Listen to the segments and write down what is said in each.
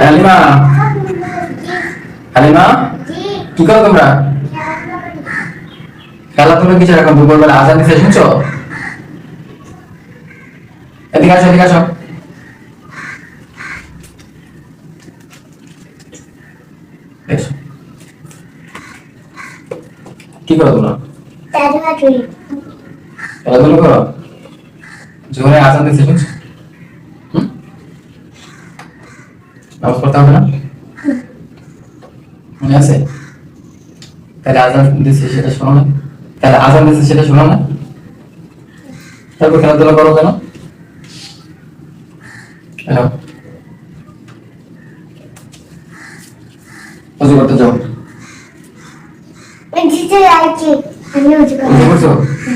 হালিমা? হালিমা? কি করো তোমরা? খেলাধুলো কিছু দুপুরবেলা আজান দিতে শুনছো? এদিকে আসো এদিকে আসো। কি করো তোমরা? খেলাধুলো করো? জোরে আজান দিতে শুনছো? নামাজ পড়তে হবে না মনে আছে? তাহলে আজান দিচ্ছে সেটা শোনো না। তাহলে আজান দিচ্ছে সেটা শোনো না। তারপর খেলাধুলা করো কেন? কেন উজু করতে যাও।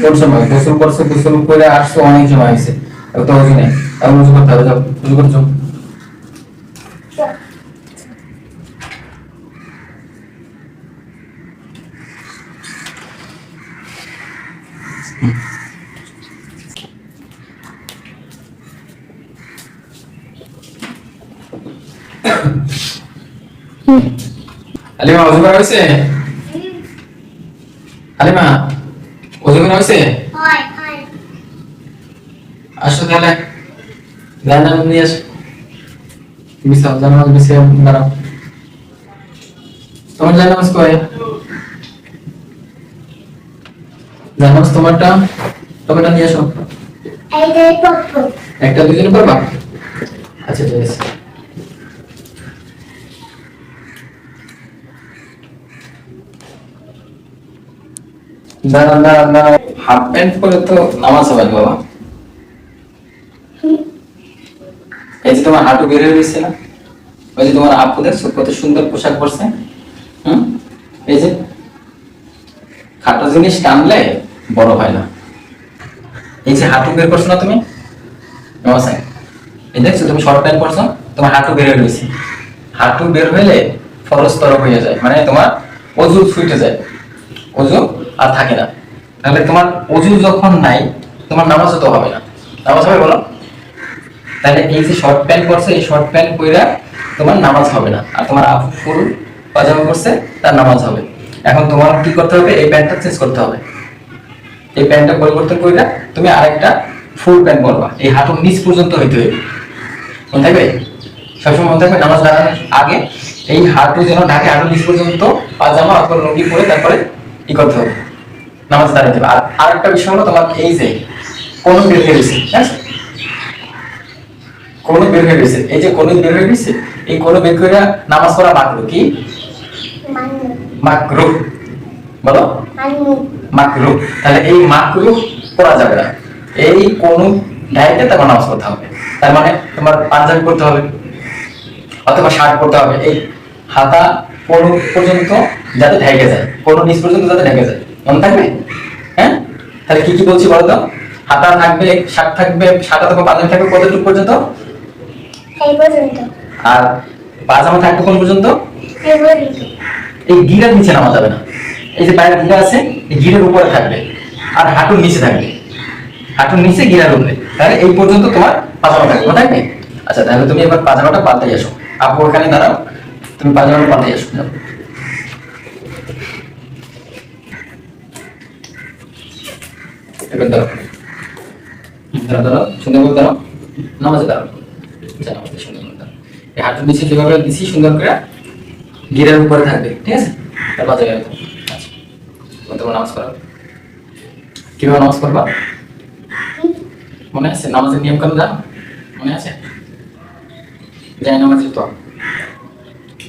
কোন সময়? গোসল করছ গোসল করে আসছো অনেক সময় হয়েছে। তো উজু নেই। এখন উজু করতে হবে যাও। উজু করছ? হালিমা উজু করা হয়েছে? হালিমা উজু করা হয়েছে? আসো তাহলে জানাম নিয়ে আসো। তোমার জানামাজ কয়? জানামাজ তোমারটা? নিয়ে একটা দুজনে করবা? আচ্ছা ঠিক আছে। দাঁড়ান হাফ প্যান্ট পরে তো নামাজ হবে বাবা এই যে তোমার হাঁটু বের হয়ে গেছে? না ওই যে তোমার আপু দেখছ, কত সুন্দর পোশাক পরছে। হুম? এই যে, খাটো জিনিস টানলে বড় হয় না। এই যে হাঁটু বের করছ না তুমি? এই দেখছ, তুমি শর্ট প্যান্ট পরছো, তোমার হাঁটু বের হয়ে গেছে। হাঁটু বের হইলে ফরজ তরফ হয়ে যায় মানে তোমার অজু ছুটে যায়। অজু আর থাকে না। তাহলে তোমার অজু যখন নাই, তোমার নামাজও তো হবে না। নামাজ হবে বলো? তাহলে এই যে শর্ট প্যান্ট পরছে, এই শর্ট প্যান্ট পরে তোমার নামাজ হবে না। আর তোমার ফুল পাজামা পরছে, তার নামাজ হবে। এখন তোমার কি করতে হবে? এই প্যান্টটা চেঞ্জ করতে হবে। এই প্যান্টটা পরিবর্তন করে তুমি আরেকটা ফুল প্যান্ট পরবা। এই হাঁটুর নিচ পর্যন্ত হইতে হবে। মনে থাকবে? সবসময় মনে থাকবে নামাজ দাঁড়ানোর আগে এই হাঁটু যেন ঢাকে হাঁটুর নিচ পর্যন্ত পাজামা অথবা লুঙ্গি পরে তারপরে ই করতে হবে। নামাজ দাঁড়াতে হবে। আর আরেকটা বিষয় হলো তোমার এই যে, কোন বের হয়ে গেছে ঠিক আছে? কোন বের হয়ে গেছে? এই যে কোন বের হয়ে গেছে? এই কোন বের করে নামাজ পড়া মাকরু কি? মাকরু। বলো? মাকরু। তাহলে এই মাকরু পড়া যাবে না। এই কোন ডাইটে তোমার নামাজ পড়তে হবে। তার মানে তোমার পাঞ্জাবি পড়তে হবে অথবা শার্ট পড়তে হবে। এই হাতা কোন পর্যন্ত যাতে ঢেকে যায় কোন নিচ পর্যন্ত যাতে ঢেকে যায়। মনে থাকবে? হ্যাঁ? তাহলে কি কি বলছি বলো তো? হাতা থাকবে শার্ট থাকবে শার্ট অথবা পাঞ্জাবি থাকবে কতটুকু পর্যন্ত? আর পাজামা থাকবে কোন পর্যন্ত? এই গিরার নিচে নামা যাবে না। এই যে পায়ের গিরা আছে এই গিরের উপরে থাকবে আর হাঁটুর নিচে থাকবে। হাঁটুর নিচে গিরার উপরে তাহলে এই পর্যন্ত তোমার পাজামা থাকবে থাকবে আচ্ছা তাহলে তুমি এবার পাজামাটা পাল্টে আসো আপু ওখানে দাঁড়াও। তুমি পাজামাটা পাল্টে আসো যাও। এবার দাঁড়াও। দাঁড়াও দাঁড়াও। সুন্দর দাঁড়াও। নামাজে দাঁড়াও। আচ্ছা, নামাজে সুন্দর করে দাঁড়াও এই হাঁটুর নিচে যেভাবে দিছি সুন্দর করে গিরের উপরে থাকবে ঠিক আছে? তার বাজে গেল আচ্ছা। তোমার নামাজ পড়ো কীভাবে নামাজ পড়বা? মনে আছে? নামাজের নিয়ম কানুন জানো? মনে আছে? যাই নামাজের তো।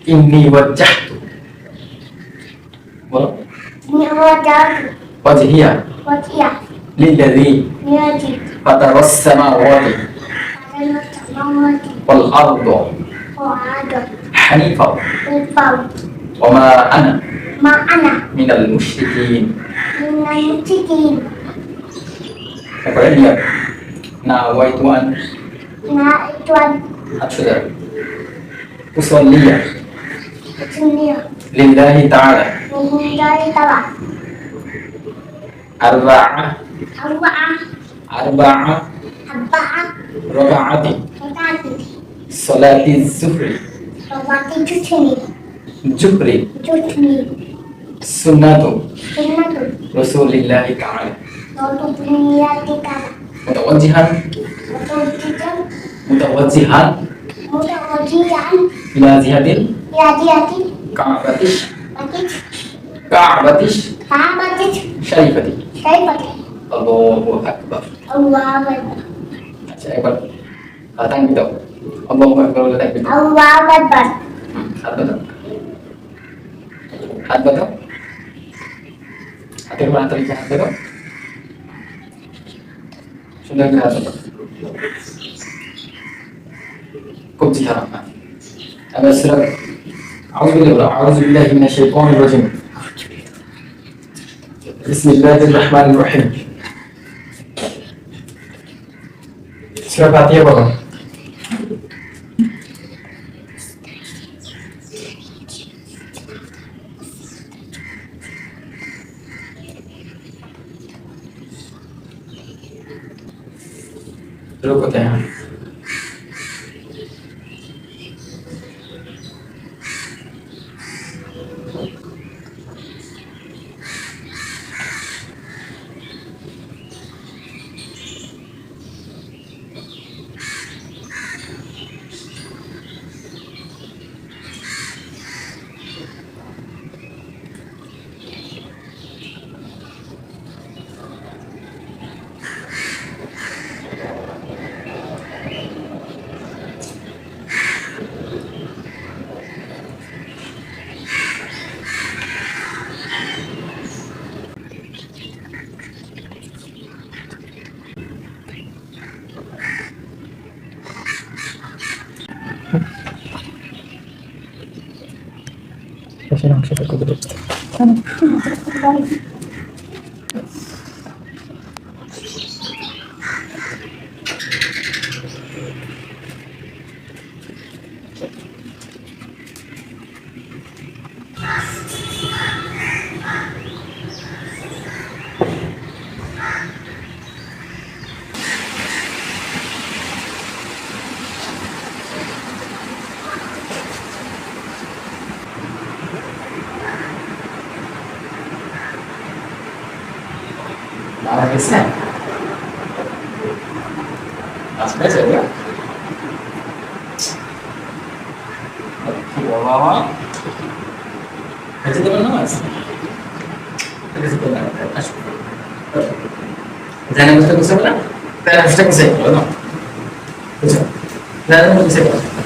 ইন্নি ওয়াজ্জাহতু। বলো। ওয়াজহিয়া। লিল্লাযী। ফাতারাস সামাওয়াতি। ওয়াল আরদ হানিফা ওয়া মা আনা মিনাল মুশরিকিন তারপরে নিয়ত না ওয়াইতু আন আচ্ছা উসাল্লিয়া লিল্লাহি তাআলা আরবা'a আরবা'a রাকাআতি সলাতি জুহরি Jutni. জুহরি Jutni. সুন্নাতু Sunnatu. রাসূলিল্লাহি তাআলা Notu Bunyatika. মুতাওয়াজ্জিহান. মুতাওয়াজ্জিহান Wajian. ইলা জিহাদিল Yadi Yadi. কাবাতিশ. কাবাতিশ Kabatit. শরীফাতি Shaipati. আল্লাহু আকবার. আচ্ছা একবার দাও আল্লাহু আকবার বলে তাকবীর দাও Allah Akbar. হুম, হাত বাঁধাও হাত বাঁধাও হাতের উপর হাত রেখে হাত বাঁধাও সুন্দর করে হাত বাঁধাও কবজি খারাপ না এবার সুরা আউযু বিল্লাহি আউযু বিল্লাহি মিনাশ শাইতানির রাজিম বিসমিল্লাহির রহমানির রহিম সুরা ফাতিহা বলো रुकते हैं Otwieram kwiatek od rybki. Tam. গেছে আসবে যাবে বাবা হয়েছে তোমার নামাজ জানা বুঝতে বুঝতে পারা তারা বুঝতে বুঝতে পারো না বুঝছ জানা বুঝতে পারো